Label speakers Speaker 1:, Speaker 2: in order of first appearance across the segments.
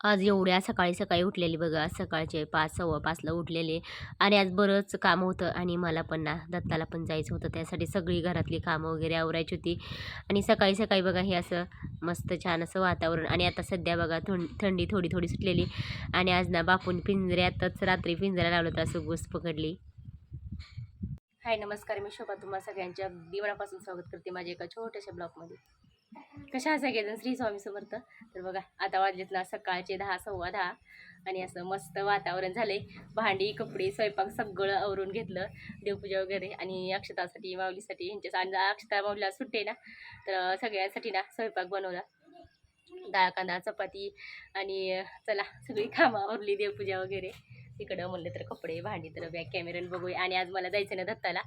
Speaker 1: आज एवढ्या सकाळी सकाळी उठलेली बघा सकाळचे पाच सव्वा पाचला उठलेले आणि आज बरंच काम होतं आणि मला पण ना दत्ताला पण जायचं होतं. त्यासाठी सगळी घरातली कामं वगैरे आवरायची होती आणि सकाळी सकाळी बघा हे असं मस्त छान असं वातावरण आणि आता सध्या बघा थंड थंडी थोडी थोडी सुटलेली आणि आज ना बापून पिंजऱ्यातच रात्री पिंजऱ्या लावलं तर असं गोस पकडली. हाय नमस्कार. मी शोभा. तुम्हा सगळ्यांच्या दिवणापासून स्वागत करते माझ्या एका छोट्याशा ब्लॉगमध्ये. कशा सगळेजण श्री स्वामी समर्थ? तर बघा आता वाजलेत ना सकाळचे दहा सव्वा दहा. आणि असं मस्त वातावरण झाले भांडी कपडे स्वयंपाक सगळं आवरून घेतलं. देवपूजा वगैरे आणि अक्षतासाठी माऊलीसाठी यांच्या आणि अक्षता माऊलीला सुट्टे ना तर सगळ्यांसाठी ना स्वयंपाक बनवला. डाळ कांदा चपाती आणि चला सगळी कामं आवरली देवपूजा वगैरे. तिकडं म्हणलं तर कपडे भांडी तर बॅक कॅमेऱ्याने बघूया. आणि आज मला जायचं ना दत्ताला.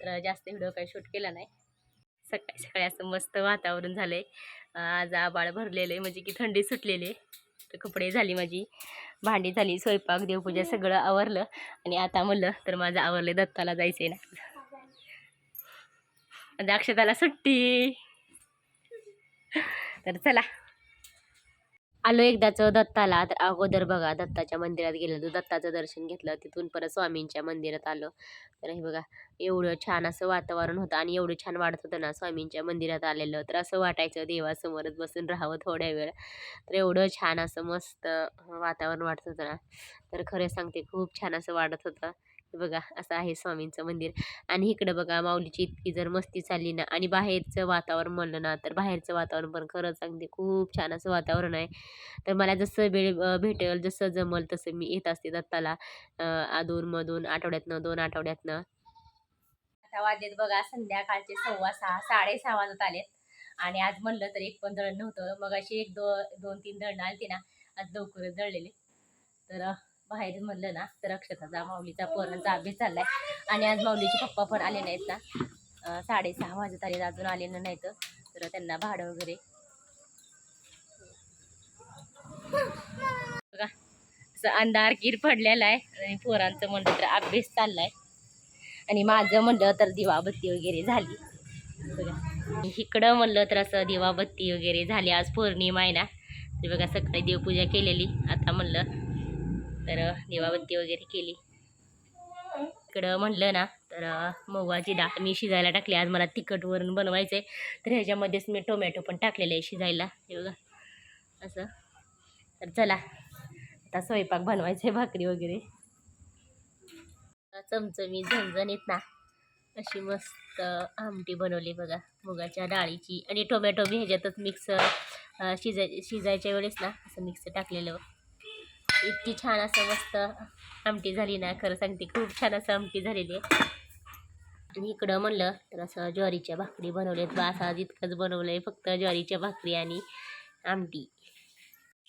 Speaker 1: तर जास्त व्हिडिओ काही शूट केला नाही. सकाळी सकाळी असं मस्त वातावरण झालं आहे आज आबाळ भरलेलं आहे म्हणजे की थंडी सुटलेली आहे. तर कपडे झाली माझी भांडी झाली स्वयंपाक देवपूजा सगळं आवरलं. आणि आता म्हणलं तर माझं आवरलं दत्ताला जायचं आहे ना. आणि अक्षताला सुट्टी. तर चला. आलो एकदाचं दत्ताला तर अगोदर बघा दत्ताच्या मंदिरात गेलो तर दत्ताचं दर्शन घेतलं. तिथून परत स्वामींच्या मंदिरात आलो. तर हे बघा एवढं छान असं वातावरण होतं आणि एवढं छान वाटत होतं ना स्वामींच्या मंदिरात आलेलं. तर असं वाटायचं देवासमोरच बसून राहावं थोड्या वेळ. तर एवढं छान असं मस्त वातावरण वाटत होतं ना. तर खरं सांगते खूप छान असं वाटत होतं. बघा असं आहे स्वामींचं मंदिर. आणि इकडं बघा माऊलीची इतकी जर मस्ती चालली ना आणि बाहेरचं वातावरण म्हणलं ना तर बाहेरचं वातावरण पण खरंच सांगते खूप छान असं वातावरण आहे. तर मला जसं वेळ भेटेल जसं जमल तसं मी येत असते दत्ताला अधूनमधून आठवड्यातनं दोन आठवड्यातनं. आता वाजलेत बघा संध्याकाळचे सव्वा सहा साडेसहा वाजत आलेत. आणि आज म्हणलं तर एक पण दळण नव्हतं. मग अशी एक दो दोन तीन दळणं आली ना आज लवकरच दळलेले तर बाहेर म्हणलं ना तर अक्षताचा माऊलीचा पोरांचा अभ्यास चाललाय. आणि आज माऊलीचे पप्पा पण आले नाहीत ना. साडेसहा वाजत आले अजून आलेलं नाहीत. तर त्यांना भाडं वगैरे. बघा असं अंधार कीर पडलेला आहे. आणि पोरांचं म्हणलं तर अभ्यास चाललाय. आणि माझं म्हणलं तर दिवाबत्ती वगैरे झाली. बघा. इकडं म्हणलं तर असं दिवाबत्ती वगैरे झाली. आज पौर्णिमा आहे ना. तर बघा सकाळी देवपूजा केलेली. आता म्हणलं तर दिवाबत्ती वगैरे केली. इकडं म्हणलं ना तर मुगाची डाळ मी शिजायला टाकली. आज मला तिखट वरण बनवायचं आहे तर ह्याच्यामध्येच मी टोमॅटो पण टाकलेले आहे शिजायला. हे बघा. असं. तर चला. आता स्वयंपाक बनवायचं आहे भाकरी वगैरे. चमचमी झणझणीत ना अशी मस्त आमटी बनवली बघा. मुगाच्या डाळीची. आणि टोमॅटो मी ह्याच्यातच मिक्स शिजाय शिजायच्या वेळेस ना असं मिक्स टाकलेलं. इतकी छान असं मस्त आमटी झाली ना खरं सांगते खूप छान असं आमटी झालेली आहे. आणि इकडं म्हणलं तर असं ज्वारीच्या भाकरी बनवल्यात. बास आज इतकंच बनवलं आहे फक्त ज्वारीच्या भाकरी आणि आमटी.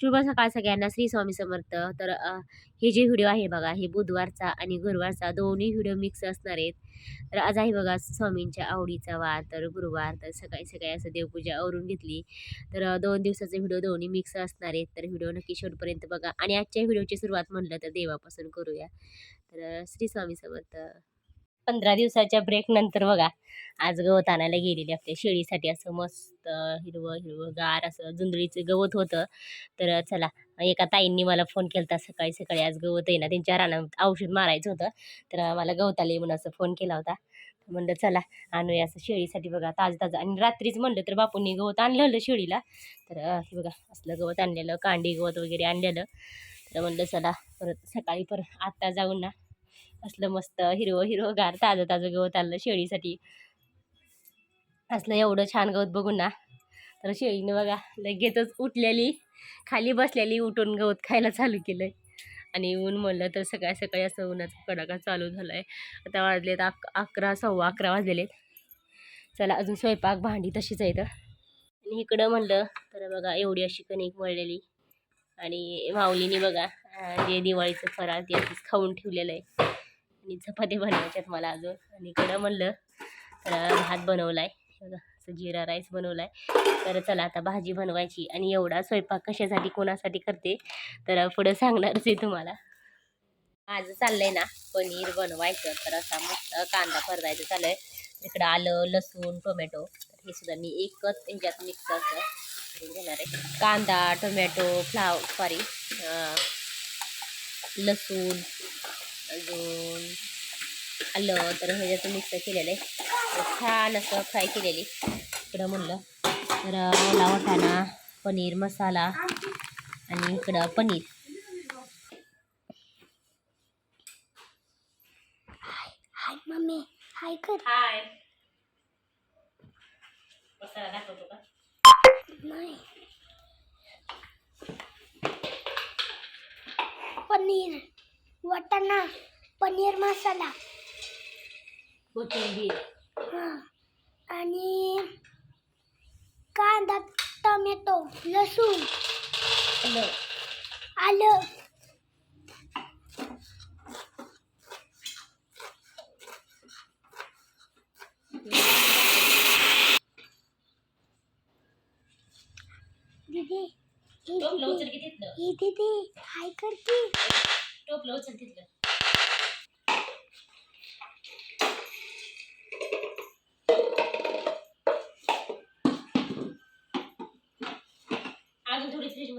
Speaker 1: शुभ सकाळ सगळ्यांना. श्री स्वामी समर्थ. तर हे जे व्हिडिओ आहे बघा हे बुधवारचा आणि गुरुवारचा दोन्ही व्हिडिओ मिक्स असणार आहेत. तर आज आहे बघा स्वामींच्या आवडीचा वार तर गुरुवार तर सकाळी सकाळी असं देवपूजा आवरून घेतली. तर दोन दिवसाचे व्हिडिओ दोन्ही मिक्स असणार आहेत. तर व्हिडिओ नक्की शेवटपर्यंत बघा. आणि आजच्या व्हिडिओची सुरुवात म्हणलं तर देवापासून करूया. तर श्री स्वामी समर्थ. पंधरा दिवसाच्या ब्रेक नंतर बघा. आज गवत आणायला गेलेली आपल्या शेळीसाठी असं मस्त हिरवं हिरवं गार असं जुंदळीचं गवत होतं. तर चला एका ताईंनी मला फोन केला होता सकाळी सकाळी आज गवत आहे ना त्यांच्या रानात औषध मारायचं होतं. तर मला गवत आले म्हणून असं फोन केला होता. म्हणलं चला आणूया असं शेळीसाठी बघा ताजं ताजं आणि रात्रीच म्हणलं तर बापूंनी गवत आणलेलं शेळीला. तर हे बघा असलं गवत आणलेलं कांडी गवत वगैरे आणलेलं. तर म्हणलं चला परत सकाळी परत आत्ता जाऊन ना असलं मस्त हिरवं हिरवं गार ताजं ताजं गवत आणलं शेळीसाठी. असलं एवढं छान गवत बघून ना. तर शेळीनं बघा लगेचच उठलेली खाली बसलेली उठून गवत खायला चालू केलं आणि ऊन म्हणलं तर सकाळी सकाळी असं उन्हाचा कडाका चालू झाला आहे आता वाजलेत अक अकरा सव्वा अकरा वाजलेले चला अजून स्वयंपाक भांडी तशीच आहेत. आणि इकडं म्हणलं तर बघा एवढी अशी कणिक मळलेली. आणि माऊलीने बघा जे दिवाळीचं फराळ ते खाऊन ठेवलेलं आहे. आणि चपाती बनवायच्यात मला अजून. आणि इकडं म्हणलं तर भात बनवला आहे असं जिरा राईस बनवला आहे तर चला आता भाजी बनवायची. आणि एवढा स्वयंपाक कशासाठी कोणासाठी करते तर पुढं सांगणारच आहे तुम्हाला. माझं चाललंय ना पनीर बनवायचं. तर असा मस्त कांदा परतायचं चाललंय. इकडं आलं लसूण टोमॅटो. तर हे सुद्धा मी एकच ह्याच्यात मिक्स असं करून घेणार आहे. कांदा टोमॅटो फ्लाव सॉरी लसूण अजून आलं तर ह्याच्याचं मिक्स केलेलं आहे छान असं फ्राय केलेली. इकडं म्हणलं तर ओला वाटाणा पनीर मसाला आणि इकडं पनीर.
Speaker 2: हाय मम्मी हाय कर.
Speaker 1: हाय. मसाला दाखवतो का?
Speaker 2: नाही. पनीर. वाटाणा पनीर मसाला.
Speaker 1: कोथिंबीर.
Speaker 2: हा. आणि कांदा टोमॅटो लसूण.
Speaker 1: आलं.
Speaker 2: आलं. दीदी ही दीदी हाय
Speaker 1: टोपलं उचल तिथलं. अजून थोडी फ्रीज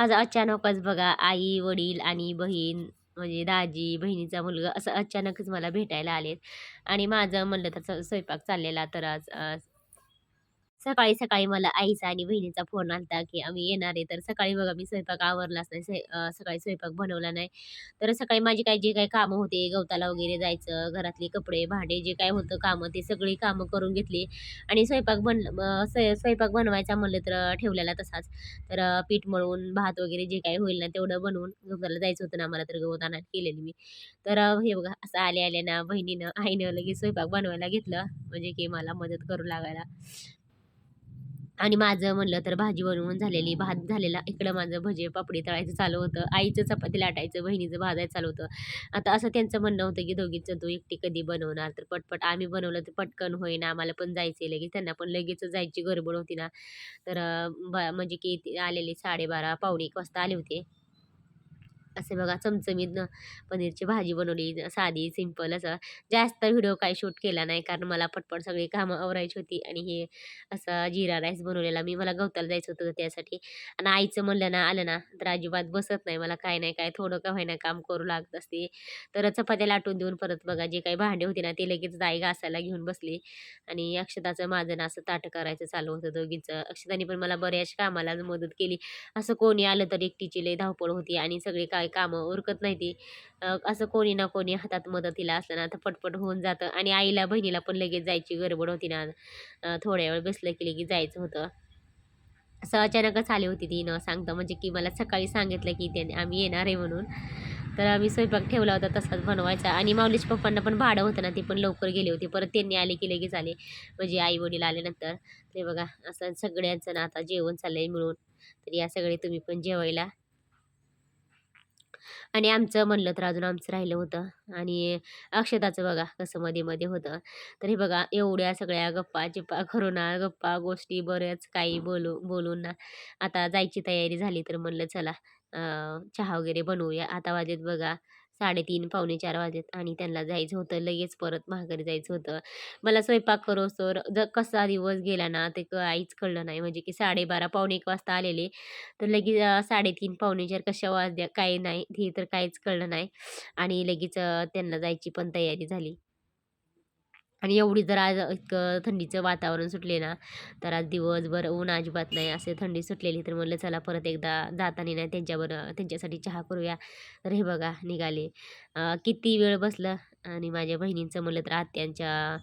Speaker 1: आज अचानकच बघा आई वडील आणि बहीण म्हणजे दाजी बहिणीचा मुलगा असं अचानकच मला भेटायला आलेत. आणि माझं म्हणलं तर स- स्वयंपाक चाललेला तर आज सकाळी सकाळी मला आईचा आणि बहिणीचा फोन आलता की आम्ही येणार आहे तर सकाळी बघा मी स्वयंपाक आवरलाच नाही स्वय- सकाळी स्वयंपाक बनवला नाही तर सकाळी माझी काही जे काही कामं होते गवताला वगैरे जायचं घरातले कपडे भांडे जे काय होतं कामं ते सगळी कामं करून घेतली आणि स्वयंपाक बन स्वयंपाक बनवायचा म्हणलं तर ठेवलेला तसाच. तर पीठ मळून भात वगैरे जे काही होईल ना तेवढं बनवून गवताला जायचं होतं ना मला तर गवत आणायला केलेली मी. तर हे बघा असं आले आले ना बहिणीनं आईनं लगेच स्वयंपाक बनवायला घेतलं म्हणजे की मला मदत करू लागायला. आणि माझं म्हणलं तर भाजी बनवून झालेली भात झालेला इकडं माझं भजे पापडी तळायचं चालू होतं. आईचं चपाती लाटायचं बहिणीचं भाजायचं चालू होतं. आता असं त्यांचं म्हणणं होतं की दोघीचं तू एकटी कधी बनवणार? तर पटपट आम्ही बनवलं तर पटकन होईना आम्हाला पण जायचं आहे लगेच. त्यांना पण लगेच जायची गडबड होती ना. तर म्हणजे की ते आलेले साडेबारा पावणे एक वाजता आले होते. असे बघा चमचमीत पनीरची भाजी बनवली साधी सिंपल असं. जास्त व्हिडिओ काही शूट केला नाही कारण मला पटपट सगळी कामं आवरायची होती आणि हे असं जिरा राईस बनवलेला मी. मला गवताला जायचं होतं त्यासाठी. आणि आईचं म्हणलं ना आलं ना तर अजिबात बसत नाही. मला काय नाही काय थोडं का होईना काम करू लागत असते. तर चपात्या लाटून देऊन परत बघा जे काही भांडे होते ना ते लगेच दाई घासायला घेऊन बसली. आणि अक्षताचं माझं ना असं ताटं करायचं चालू होतं दोघींचं. अक्षताने पण मला बऱ्याच कामाला मदत केली. असं कोणी आलं तर एकटीची लई धावपळ होती आणि सगळी काय कामं उरकत नाही ती. असं कोणी ना कोणी हातात मदतीला असलं ना तर पटपट होऊन जातं. आणि आईला बहिणीला पण लगेच जायची गडबड होती ना. थोड्या वेळ बसलं की लगेच जायचं होतं. असं अचानकच आली होती ती न सांगता. म्हणजे की मला सकाळी सांगितलं की त्याने आम्ही येणार आहे म्हणून. तर आम्ही स्वयंपाक ठेवला होता तसाच बनवायचा. आणि माऊलीच पप्पांना पण भाडं होतं ना ते पण लवकर गेले होते. परत त्यांनी आले की लगेच आले. म्हणजे आई वडील आल्यानंतर ते बघा असं सगळ्यांचं ना आता जेवण चाललंय मिळून तर या सगळे तुम्ही पण जेवायला. आणि आमचं म्हणलं तर अजून आमचं राहिलं होतं. आणि अक्षताचं बघा कसं मध्ये मध्ये होतं. तर हे बघा एवढ्या सगळ्या गप्पा चिप्पा करून ना गप्पा गोष्टी बऱ्याच काही बोलू बोलून ना. आता जायची तयारी झाली तर म्हणलं चला चहा वगैरे बनवूया. आता वाजेत बघा साडेतीन पावणे चार वाजेत आणि त्यांना जायचं होतं. लगेच परत माघारी जायचं होतं. मला स्वयंपाक करोस्तोवर ज कसा दिवस गेला ना ते काहीच कळलं नाही. म्हणजे की साडेबारा पावणे एक वाजता आलेले. तर लगेच साडेतीन पावणे चार कशा वाजल्या काही नाही ते तर काहीच कळलं नाही. आणि लगेच त्यांना जायची पण तयारी झाली. आणि एवढी जर आज इतकं थंडीचं वातावरण सुटले ना तर आज दिवसभर ऊन अजिबात नाही. असे थंडी सुटलेली तर म्हणलं चला परत एकदा जाताना नाही त्यांच्यावर त्यांच्यासाठी चहा करूया. तर हे बघा निघाले. किती वेळ बसलं? आणि माझ्या बहिणींचं म्हणलं तर आत्यांच्या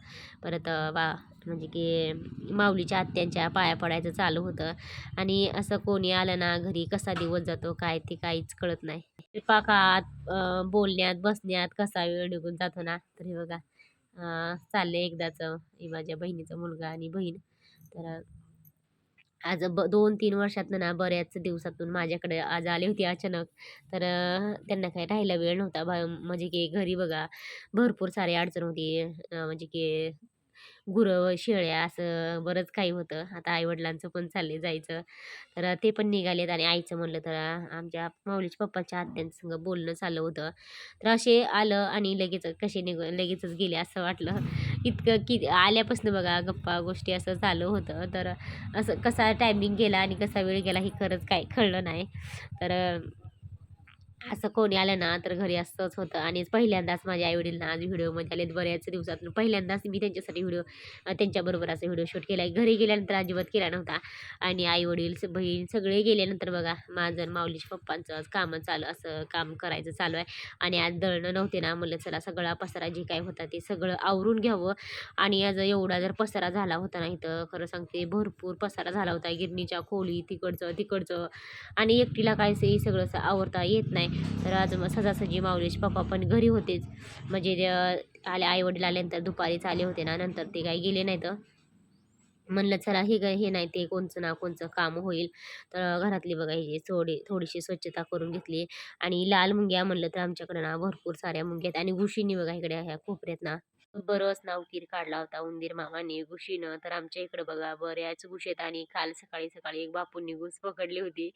Speaker 1: परत वा म्हणजे की माऊलीच्या आत्यांच्या पाया पडायचं चालू होतं. आणि असं कोणी आलं ना घरी कसा दिवस जातो काय ते काहीच कळत नाही. पाकात बोलण्यात बसण्यात कसा वेळ निघून जातो ना? तर हे बघा. चाललं आहे एकदाचं माझ्या बहिणीचा मुलगा आणि बहीण. तर आज ब दोन तीन वर्षातनं ना बऱ्याच दिवसातून माझ्याकडे आज आले होते अचानक. तर त्यांना काही राहायला वेळ नव्हता. बा म्हणजे की घरी बघा भरपूर सारे अडचण होती. म्हणजे की गुरं शेळ्या असं बरंच काही होतं. आता आईवडिलांचं पण चालले जायचं. तर ते पण निघालेत आणि आईचं म्हणलं तर आमच्या माऊलीच्या पप्पाच्या आत्यांसंग बोलणं चाललं होतं. तर असे आलं आणि लगेच कसे निघ लगेचच गेले असं वाटलं. इतकं की आल्यापासून बघा गप्पा गोष्टी असं झालं होतं. तर असं कसा टायमिंग गेला आणि कसा वेळ गेला हे खरंच काय कळलं नाही. तर असं कोणी आलं ना तर घरी असंच होतं. आणि पहिल्यांदाच माझ्या आईवडील आज व्हिडिओमध्ये आलेत बऱ्याच दिवसातून. पहिल्यांदाच मी त्यांच्यासाठी व्हिडिओ त्यांच्याबरोबर असा व्हिडिओ शूट केला आहे घरी गेल्यानंतर अजिबात केला नव्हता. आणि आईवडील स- बहीण सगळे गेल्यानंतर बघा माझं माऊलीच्या पप्पांचं आज कामं चालू असं काम करायचं चालू आहे. आणि आज दळणं नव्हते ना म्हणलं चला सगळा पसारा जे काय होता ते सगळं आवरून घ्यावं. आणि आज एवढा जर पसारा झाला होता नाही इथं खरं सांगते भरपूर पसारा झाला होता. गिरणीच्या खोली तिकडचं तिकडचं. आणि एकटीला काय सगळं असं आवरता येत नाही. तर आज मग माऊलीचे पप्पा पण घरी होतेच. म्हणजे आले अं, आले आईवडील आल्यानंतर दुपारीच आले होते ना नंतर ते काही गेले नाही तर म्हणलं चला हे काय हे नाही ते कोणचं ना कोणचं काम होईल. तर घरातली बघा ही थोडी थोडीशी स्वच्छता करून घेतली. आणि लाल मुंग्या म्हणलं तर आमच्याकडे ना भरपूर साऱ्या मुंग्या आहेत. आणि घुशीनी बघा इकडे ह्या कोपऱ्यात ना. बरंच नाव उकीर काढला होता उंदीर मामाने घुशीनं. तर आमच्या इकडं बघा बऱ्याच घुशेत आणि काल सकाळी सकाळी एक बापूंनी घुस पकडली होती.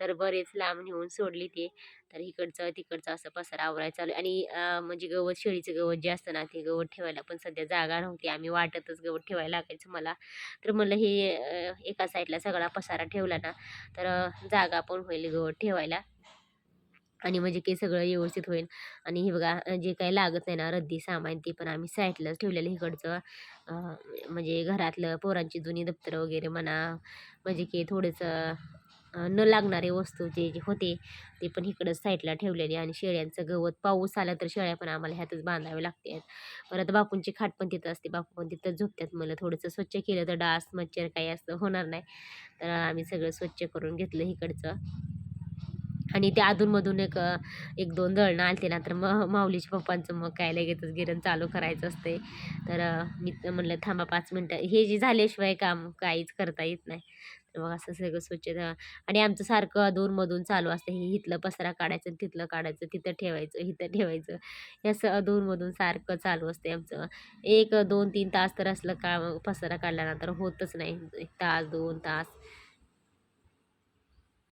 Speaker 1: तर बरेच लांब नेऊन सोडली ती. तर इकडचं तिकडचं असं पसारा आवरायला चालू आहे. आणि म्हणजे गवत शेळीचं गवत जे असतं ना ते गवत ठेवायला पण सध्या जागा नव्हती. आम्ही वाटतच गवत ठेवायला लागायचं मला. तर मला हे एका साईडला सगळा पसारा ठेवला ना तर जागा पण होईल गवत ठेवायला. आणि म्हणजे की सगळं व्यवस्थित होईल. आणि हे बघा जे काही लागत नाही ना रद्दी सामान ते पण आम्ही साईडलाच ठेवलेलं इकडचं. म्हणजे घरातलं पोरांची जुनी दप्तरं वगैरे म्हणा म्हणजे की थोडंसं न लागणारे वस्तू जे जे होते ते पण इकडंच साईडला ठेवलेले आणि शेळ्यांचं गवत पाऊस आला तर शेळ्या पण आम्हाला ह्यातच बांधावे लागतात. परत बापूंची खाट पण तिथं असते बापू पण तिथं झोपतात. मला थोडंसं स्वच्छ केलं तर डास मच्छर काही असं होणार नाही. तर आम्ही सगळं स्वच्छ करून घेतलं इकडचं. आणि ते अधूनमधून एक एक दोन दळणं आलते ना तर मग माऊलीच्या पप्पांचं मग काय लगेचच गिरण चालू करायचं असते. तर मी म्हणलं थांबा पाच मिनटं. हे जे झाल्याशिवाय काम काहीच करता येत नाही. तर मग असं सगळं स्वच्छता आणि आमचं सारखं अधूनमधून चालू असतं. हे इथलं पसारा काढायचं तिथलं काढायचं तिथं ठेवायचं इथं ठेवायचं. हे असं अधूनमधून सारखं चालू असते आमचं. एक दोन तीन तास तर असलं काम पसारा काढला ना तर होतच नाही. एक तास दोन तास.